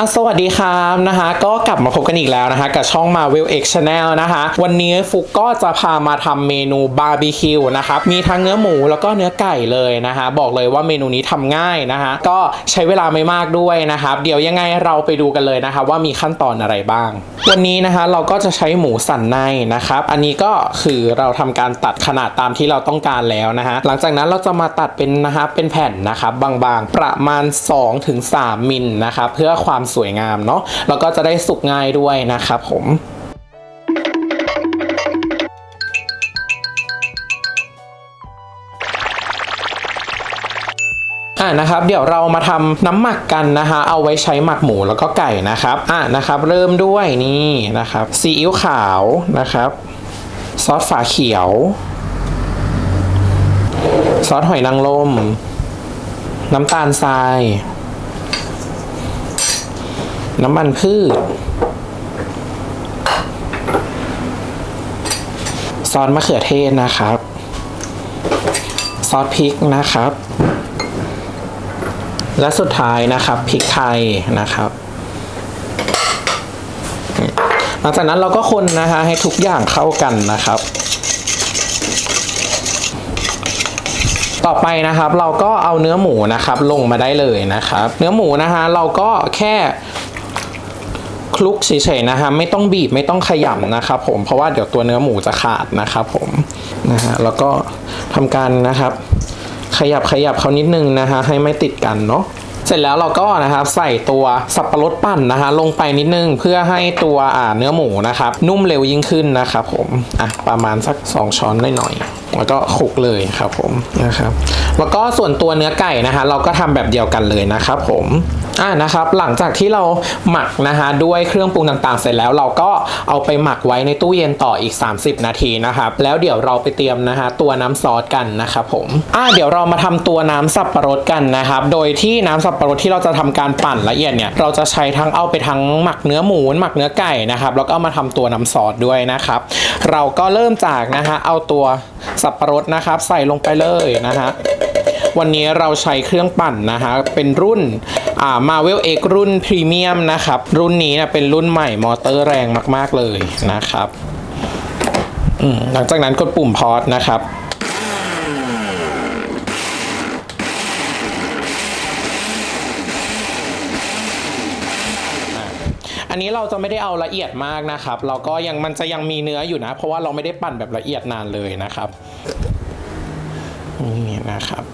อะสวัสดีครับนะคะ ก็กลับมาพบกันอีกแล้วนะคะ กับช่อง Marvel X Channel นะคะ วันนี้ฟุกก็จะพามาทำเมนูบาร์บีคิวนะครับมีทั้งเนื้อหมูแล้วก็เนื้อไก่เลยนะคะ บอกเลยว่าเมนูนี้ทำง่ายนะคะ ก็ใช้เวลาไม่มากด้วยนะครับ เดี๋ยวยังไงเราไปดูกันเลยนะคะ ว่ามีขั้นตอนอะไรบ้าง วันนี้นะคะเราก็จะใช้หมูสันในนะครับ อันนี้ก็คือเราทำการตัดขนาดตามที่เราต้องการแล้วนะฮะหลังจากนั้นเราจะมาตัดเป็นนะคะเป็นแผ่นนะครับบางๆประมาณ 2-3มิลนะครับเพื่อความสวยงามเนาะแล้วก็จะได้สุกง่ายด้วยนะครับผมอะนะครับเดี๋ยวเรามาทำน้ำหมักกันนะคะ เอาไว้ใช้หมักหมูแล้วก็ไก่นะครับอะนะครับเริ่มด้วยนี่นะครับซีอิ๊วขาวนะครับซอสฝาเขียว ซอสหอยนางรมน้ำตาลทราย น้ำมันพืช ซอสมะเขือเทศนะครับ ซอสพริกนะครับ และสุดท้ายนะครับพริกไทยนะครับหลังจากนั้นเราก็คนนะคะให้ทุกอย่างเข้ากันนะครับ ต่อไปนะครับเราก็เอาเนื้อหมูนะครับลงมาได้เลยนะครับ เนื้อหมูนะคะเราก็แค่ คลุกเฉยๆนะคะไม่ต้องบีบไม่ต้องขยำนะครับผมเพราะว่าเดี๋ยวตัวเนื้อหมูจะขาดนะครับผมนะฮะแล้วก็ทำการนะครับ ขยับขยับเขานิดนึงนะคะให้ไม่ติดกันเนาะเสร็จแล้วเราก็นะครับใส่ตัวสับปะรดปั่นนะคะลงไปนิดนึงเพื่อให้ตัวอ่าเนื้อหมูนะครับ นุ่มเร็วยิ่งขึ้นนะครับผมอะประมาณสัก 2 ช้อนหน่อยๆแล้วก็คลุกเลยครับผมนะครับแล้วก็ส่วนตัวเนื้อไก่นะคะเราก็ทำแบบเดียวกันเลยนะครับผม อ่านะครับหลังจากที่เราหมักนะคะด้วยเครื่องปรุงต่างๆ เสร็จแล้วเราก็เอาไปหมักไว้ในตู้เย็นต่ออีก 30 นาทีนะครับแล้วเดี๋ยวเราไปเตรียมนะคะตัวน้ำซอสกันนะครับผมอ่าเดี๋ยวเรามาทำตัวน้ำสับปะรดกันนะครับโดยที่น้ำสับปะรดที่เราจะทำการปั่นละเอียดเนี่ยเราจะใช้ทั้งเอาไปทั้งหมักเนื้อหมูหมักเนื้อไก่นะครับแล้วก็ามาทำตัวน้ำซอสด้วยนะครับเราก็เริ่มจากนะคะเอาตัวสับปะรดนะครับใส่ลงไปเลยนะฮะ วันนี้เราใช้เครื่องปั่นนะคะเป็นรุ่นอ่า Marvel X รุ่นพรีเมียมนะครับรุ่นนี้นะเป็นรุ่นใหม่มอเตอร์แรงมาก ๆเลยนะครับหลังจากนั้นกดปุ่มพอสนะครับอันนี้เราจะไม่ได้เอาละเอียดมากนะครับ เราก็ยังมันจะยังมีเนื้ออยู่นะ เพราะว่าเราไม่ได้ปั่นแบบละเอียดนานเลยนะครับ นี่นะครับ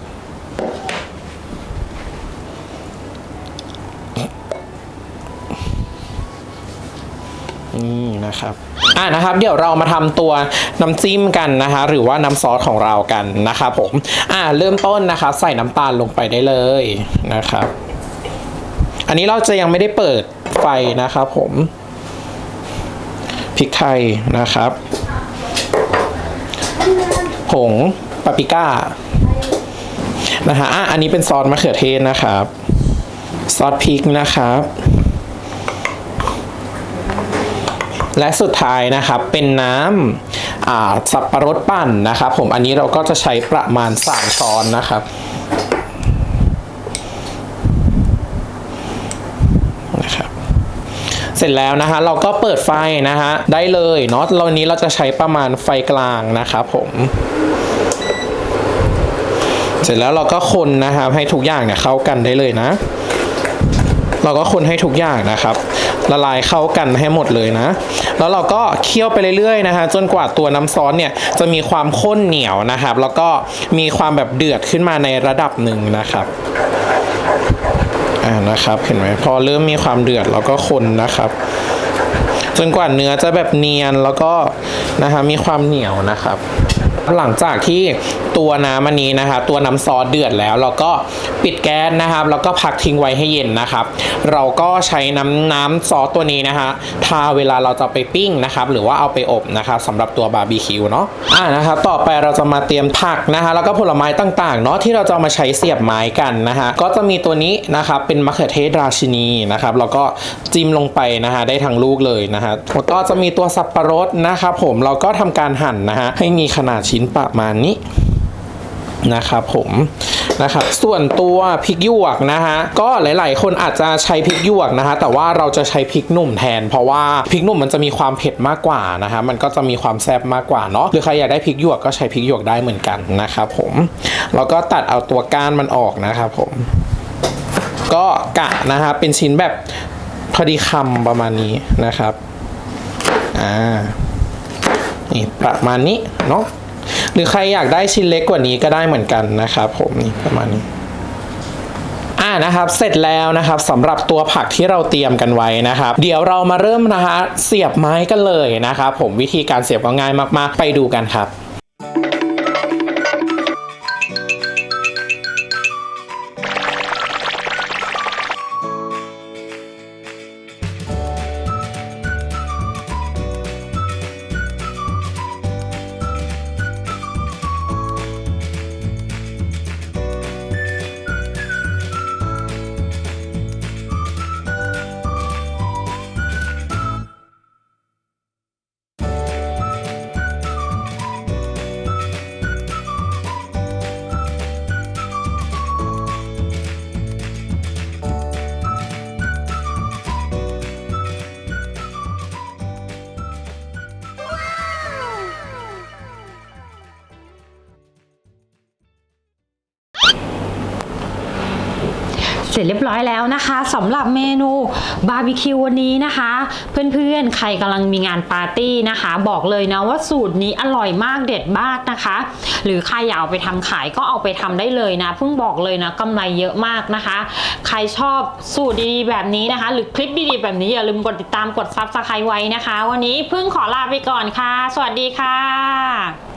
นี่นะครับ อะนะครับ เดี๋ยวเรามาทำตัวน้ำจิ้มกันนะคะ หรือว่าน้ำซอสของเรากันนะครับผม อะเริ่มต้นนะครับใส่น้ำตาลลงไปได้เลยนะครับ อันนี้เราจะยังไม่ได้เปิดไฟนะครับผม พริกไทยนะครับ ผงปาปริก้า นะฮะอะอันนี้เป็นซอสมะเขือเทศนะครับ ซอสพริกนะครับ และสุดท้ายนะครับเป็นน้ำอ่าสับปะรดปั่นนะครับ ผมอันนี้เราก็จะใช้ประมาณ3ช้อนนะครับนะครับ เสร็จแล้วนะคะเราก็เปิดไฟนะฮะได้เลยเนาะเราวันนี้เราจะใช้ประมาณไฟกลางนะครับผม เสร็จแล้วเราก็คนนะครับให้ทุกอย่างเนี่ยเข้ากันได้เลยนะ เราก็คนให้ทุกอย่างนะครับละลายเข้ากันให้หมดเลยนะ แล้วเราก็เคี่ยวไปเรื่อยๆนะคะ จนกว่าตัวน้ำซอสเนี่ยจะมีความข้นเหนียวนะครับ แล้วก็มีความแบบเดือดขึ้นมาในระดับหนึ่งนะครับอ่านะครับเห็นไหมพอเริ่มมีความเดือดเราก็คนนะครับ จนกว่าเนื้อจะแบบเนียนแล้วก็นะคะมีความเหนียวนะครับ หลังจากที่ตัวน้ำอันนี้นะคะตัวน้ำซอสเดือดแล้ว เราก็ปิดแก๊สนะครับ แล้วก็พักทิ้งไว้ให้เย็นนะครับ เราก็ใช้น้ำน้ำซอสตัวนี้นะคะทาเวลาเราจะไปปิ้งนะครับ หรือว่าเอาไปอบนะครับสำหรับตัวบาร์บีคิวเนาะอ่านะครับต่อไปเราจะมาเตรียมผักนะคะ แล้วก็ผลไม้ต่างๆเนาะที่เราจะมาใช้เสียบไม้กันนะคะก็จะมีตัวนี้นะครับเป็นมะเขือเทศราชินีนะครับแล้วก็จิ้มลงไปนะคะได้ทั้งลูกเลยนะฮะแล้วก็จะมีตัวสับปะรดนะครับผมเราก็ทำการหั่นนะฮะให้มีขนาดชิชิ้นประมาณนี้นะครับผมนะครับส่วนตัวพริกหยวกนะฮะก็หลาย ๆ คนอาจจะใช้พริกหยวกนะฮะแต่ว่าเราจะใช้พริกหนุ่มแทน เพราะว่าพริกหนุ่มมันจะมีความเผ็ดมากกว่านะฮะมันก็จะมีความแซ่บมากกว่าเนาะหรือใครอยากได้พริกหยวกก็ใช้พริกหยวกได้เหมือนกันนะครับผมแล้วก็ตัดเอาตัวก้านมันออกนะครับผม ก็กะนะฮะเป็นชิ้นแบบพอดีคำประมาณนี้นะครับอ่านี่ประมาณนี้เนาะ หรือใครอยากได้ชิ้นเล็กกว่านี้ก็ได้เหมือนกันนะครับผมนี่ประมาณนี้อ่านะครับเสร็จแล้วนะครับสำหรับตัวผักที่เราเตรียมกันไว้นะครับ เดี๋ยวเรามาเริ่มนะฮะเสียบไม้กันเลยนะครับ ผมวิธีการเสียบก็ง่ายมากๆ ไปดูกันครับ เสร็จเรียบร้อยแล้วนะคะสำหรับเมนูบาร์บีคิววันนี้นะคะ เพื่อนๆ ใครกำลังมีงานปาร์ตี้นะคะ บอกเลยนะว่าสูตรนี้อร่อยมากเด็ดมากนะคะ หรือใครอยากเอาไปทำขายก็เอาไปทำได้เลยนะเพิ่งบอกเลยนะกำไรเยอะมากนะคะ ใครชอบสูตรดีๆแบบนี้นะคะ หรือคลิปดีๆแบบนี้อย่าลืมกดติดตามกดซับสไครต์ไว้นะคะ วันนี้เพิ่งขอลาไปก่อนค่ะ สวัสดีค่ะ